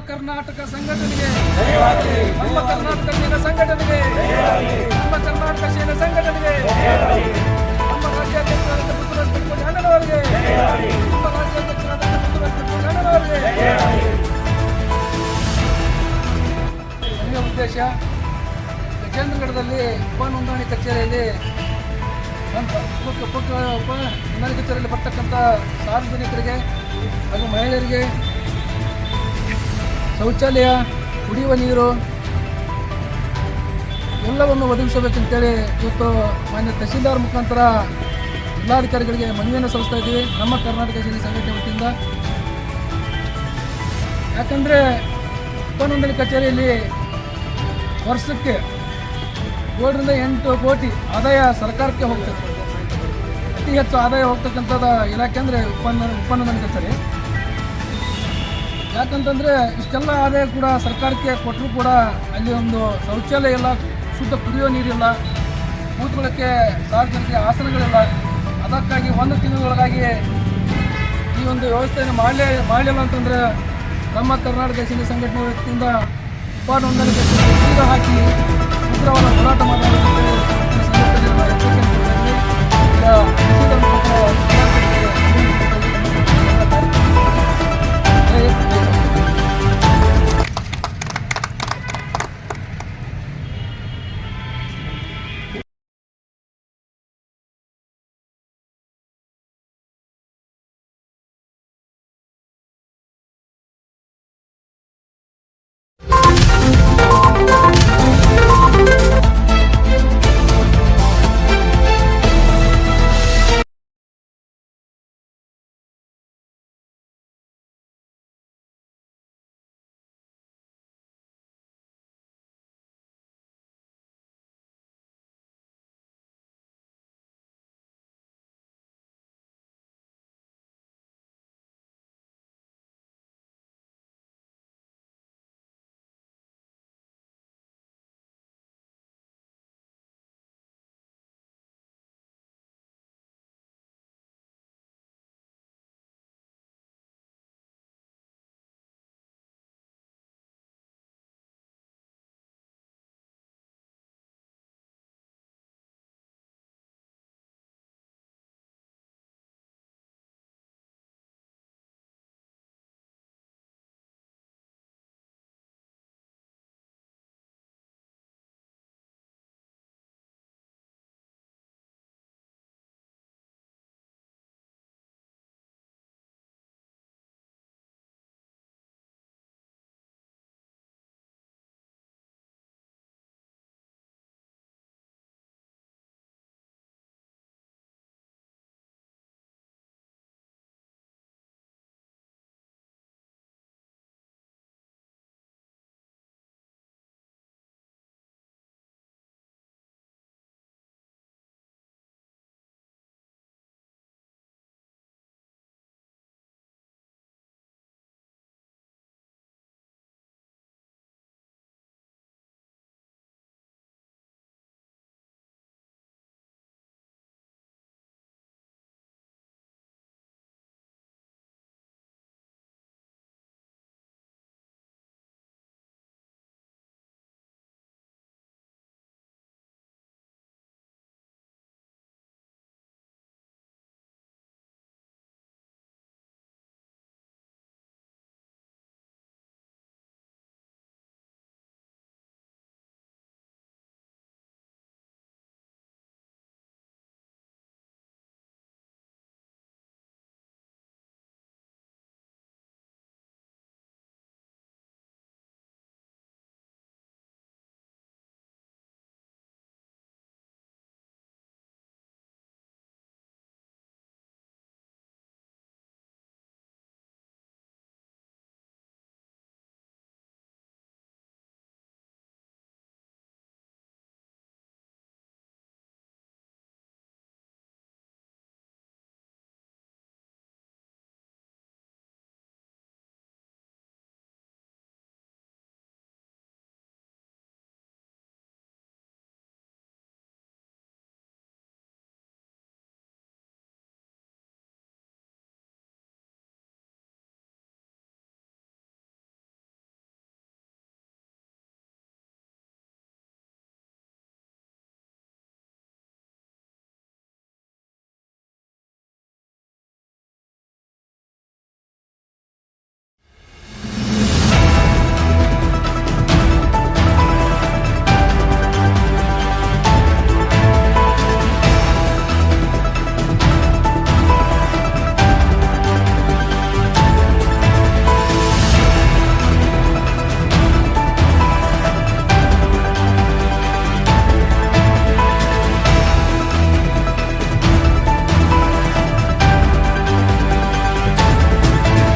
ಕರ್ನಾಟಕ ಸಂಘಟನೆಗೆ ನಮ್ಮ ಕರ್ನಾಟಕ ಸೇನಾ ಸಂಘಟನೆಗೆ ನಮ್ಮ ಕರ್ನಾಟಕ ಸೇನಾ ಸಂಘಟನೆಗೆ ನಮ್ಮ ರಾಜ್ಯಾಧ್ಯಕ್ಷರಾದ ಬೆಟ್ಟಕೋಟಿ ಅಣ್ಣನವರಿಗೆ ನಮ್ಮ ರಾಜ್ಯಾಧ್ಯಕ್ಷರಾದ ಅಣ್ಣನವರಿಗೆ ಉದ್ದೇಶ ಗಜೇಂದ್ರಗಢದಲ್ಲಿ ಉಪ ನೋಂದಣಿ ಕಚೇರಿಯಲ್ಲಿ ಉಪ ನೋಂದಣಿ ಕಚೇರಿಯಲ್ಲಿ ಬರ್ತಕ್ಕಂಥ ಸಾರ್ವಜನಿಕರಿಗೆ ಹಾಗೂ ಮಹಿಳೆಯರಿಗೆ ಶೌಚಾಲಯ, ಕುಡಿಯುವ ನೀರು, ಎಲ್ಲವನ್ನು ಒದಗಿಸಬೇಕಂತೇಳಿ ಇವತ್ತು ಮಾನ್ಯ ತಹಸೀಲ್ದಾರ್ ಮುಖಾಂತರ ಜಿಲ್ಲಾಧಿಕಾರಿಗಳಿಗೆ ಮನವಿಯನ್ನು ಸಲ್ಲಿಸ್ತಾ ಇದ್ದೀವಿ. ನಮ್ಮ ಕರ್ನಾಟಕ ಜಿಲ್ಲೆ ಸಂಘಟನೆ ವತಿಯಿಂದ. ಯಾಕಂದರೆ ಉಪನೋಂದಣಿ ಕಚೇರಿಯಲ್ಲಿ ವರ್ಷಕ್ಕೆ ಏಳರಿಂದ ಎಂಟು ಕೋಟಿ ಆದಾಯ ಸರ್ಕಾರಕ್ಕೆ ಹೋಗ್ತದೆ. ಅತಿ ಹೆಚ್ಚು ಆದಾಯ ಹೋಗ್ತಕ್ಕಂಥದ್ದು ಇಲಾಖೆ ಅಂದರೆ ಉಪನ, ಉಪನೋಂದಣಿ ಕಚೇರಿ. ಯಾಕಂತಂದರೆ ಇಷ್ಟೆಲ್ಲ ಆದಾಯ ಕೂಡ ಸರ್ಕಾರಕ್ಕೆ ಕೊಟ್ಟರು ಕೂಡ ಅಲ್ಲಿ ಒಂದು ಶೌಚಾಲಯ ಇಲ್ಲ, ಶುದ್ಧ ಕುಡಿಯೋ ನೀರಿಲ್ಲ ಕೂತ್ಕೊಳ್ಳೋಕ್ಕೆ ಸಾರ್ವಜನಿಕರಿಗೆ ಆಸನಗಳಿಲ್ಲ. ಅದಕ್ಕಾಗಿ ಒಂದು ತಿಂಗಳೊಳಗಾಗಿ ಈ ಒಂದು ವ್ಯವಸ್ಥೆಯನ್ನು ಮಾಡಲೇ, ಮಾಡಲಿಲ್ಲ ಅಂತಂದರೆ ನಮ್ಮ ಕರ್ನಾಟಕ ಸೇನೆ ಸಂಘಟನೆ ವ್ಯಕ್ತಿಯಿಂದ ಉಪ ನೋಂದಣಿ ಬೀಗ ಹಾಕಿ ಉಗ್ರವಾದ ಹೋರಾಟ ಮಾಡಲಾಗುತ್ತೆ